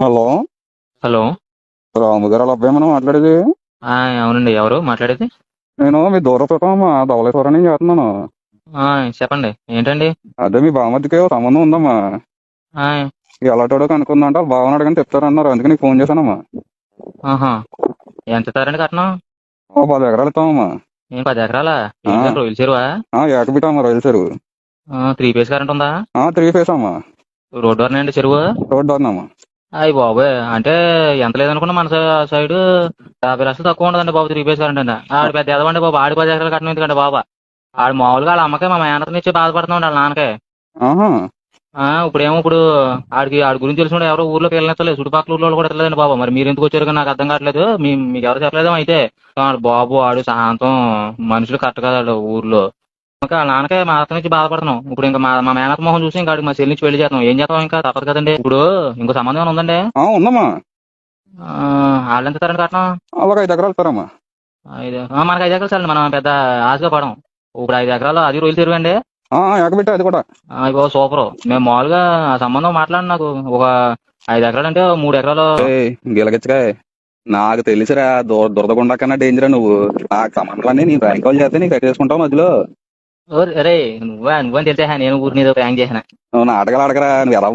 Hello? Hello? రాము గారు వాళ్ళ అబ్బాయి మనం మాట్లాడేది? ఆ, అవునండి. ఎవరు మాట్లాడేది? నేను మీ దూర చుట్టమా ధవళేశ్వరం నుంచి చేస్తున్నాను. ఆ, చెప్పండి. ఏంటండి? అదే మీ బామర్దికి ఓ సంబంధం ఉందమ్మా. ఆ, ఎలాంటోడో కనుక్కుందంట బావని అడగని చెప్తారన్నారు. అందుకే నీకు ఫోన్ చేశానమ్మా. ఆహా. ఎంత ఇస్తారండి కట్నం? ఓ పది ఎకరాలు ఇస్తామమ్మా. ఏం పది ఎకరాలా? ఆ. రొయ్యల చెరువా? ఆ, రైలు చెరువు. త్రీ ఫేస్ కరెంట్ ఉందా? త్రీ ఫేస్ అమ్మా. రోడ్డు వరనండి చెరువు? రోడ్ అన్నమ్మా అయ్యి బాబోయ్ అంటే ఎంత లేదనుకున్నా మన సైడ్ యాభై లక్షలు తక్కువ ఉండదండి బాబు త్రీ ఫేస్ కరెంట్ అండి ఆడు పెద్ద ఎదవండి బాబు ఆడి పది ఎకరాలు కట్నం ఎందుకండి బాబా. ఆడు మామూలుగా వాళ్ళ అమ్మకే మా మేనతని ఇచ్చి బాధపడుతున్నాడు వాళ్ళ నాన్నకే. ఇప్పుడేమో ఇప్పుడు ఆడికి ఆడి గురించి తెలిసిన ఎవరో ఊర్లోకి వెళ్ళలేదు చుట్టుపక్కల ఊర్లో కూడా వెళ్ళలేదండి బాబు. మరి మీరు ఎందుకు వచ్చారు నాకు అర్థం కావట్లేదు. మీ మీకు ఎవరు చెప్పలేదేమో అయితే. బాబు ఆడు శాంతం మనుషులు కరెక్ట్ కదా ఊర్లో. ఇంకా నాన్నకే మా అతని నుంచి బాధపడుతున్నాం. ఇప్పుడు ఇంకా మా మా మేనత మొహం చూసి ఇంకా మా చెల్లి నుంచి పెళ్ళి చేస్తాం ఏం చేస్తాం ఇంకా? తప్పదు కదండి. ఇప్పుడు ఇంకో సంబంధం ఏమైనా ఉందండి? ఉందమ్మా. వాళ్ళు ఎంత ఇస్తారండి కట్నం? అలాగే ఐదు ఎకరాలు ఇస్తారమ్మా ఐదు మనకి ఐదు ఎకరాలు చాలండి మనం పెద్ద ఆశగా పడం. ఇప్పుడు ఐదు ఎకరాలు అది రోజులు తిరుగండి ఆ, ఏకబిట్ట అది కూడా. ఇగో సూపర్. మేము మామూలుగా ఆ సంబంధం మాట్లాడి నాకు. ఒక ఐదు ఎకరాలు అంటే మూడు ఎకరాలు. గిలగిచ్చగా. నాకు తెలిసిరా దుర దురదగుండా కన్నా డేంజర్ నువ్వు. ఆ సంబంధాన్ని నీ బ్యాంక్ వాళ్ళు చేస్తే నీకు కట్టేసుకుంటావు మధ్యలో. అరే నువ్వా? నువ్వని తెలిసా నేను ఊరి మీద ప్రాంక్ చేసిన. అవునా అడగలు అడగరా నువ్వు ఎలా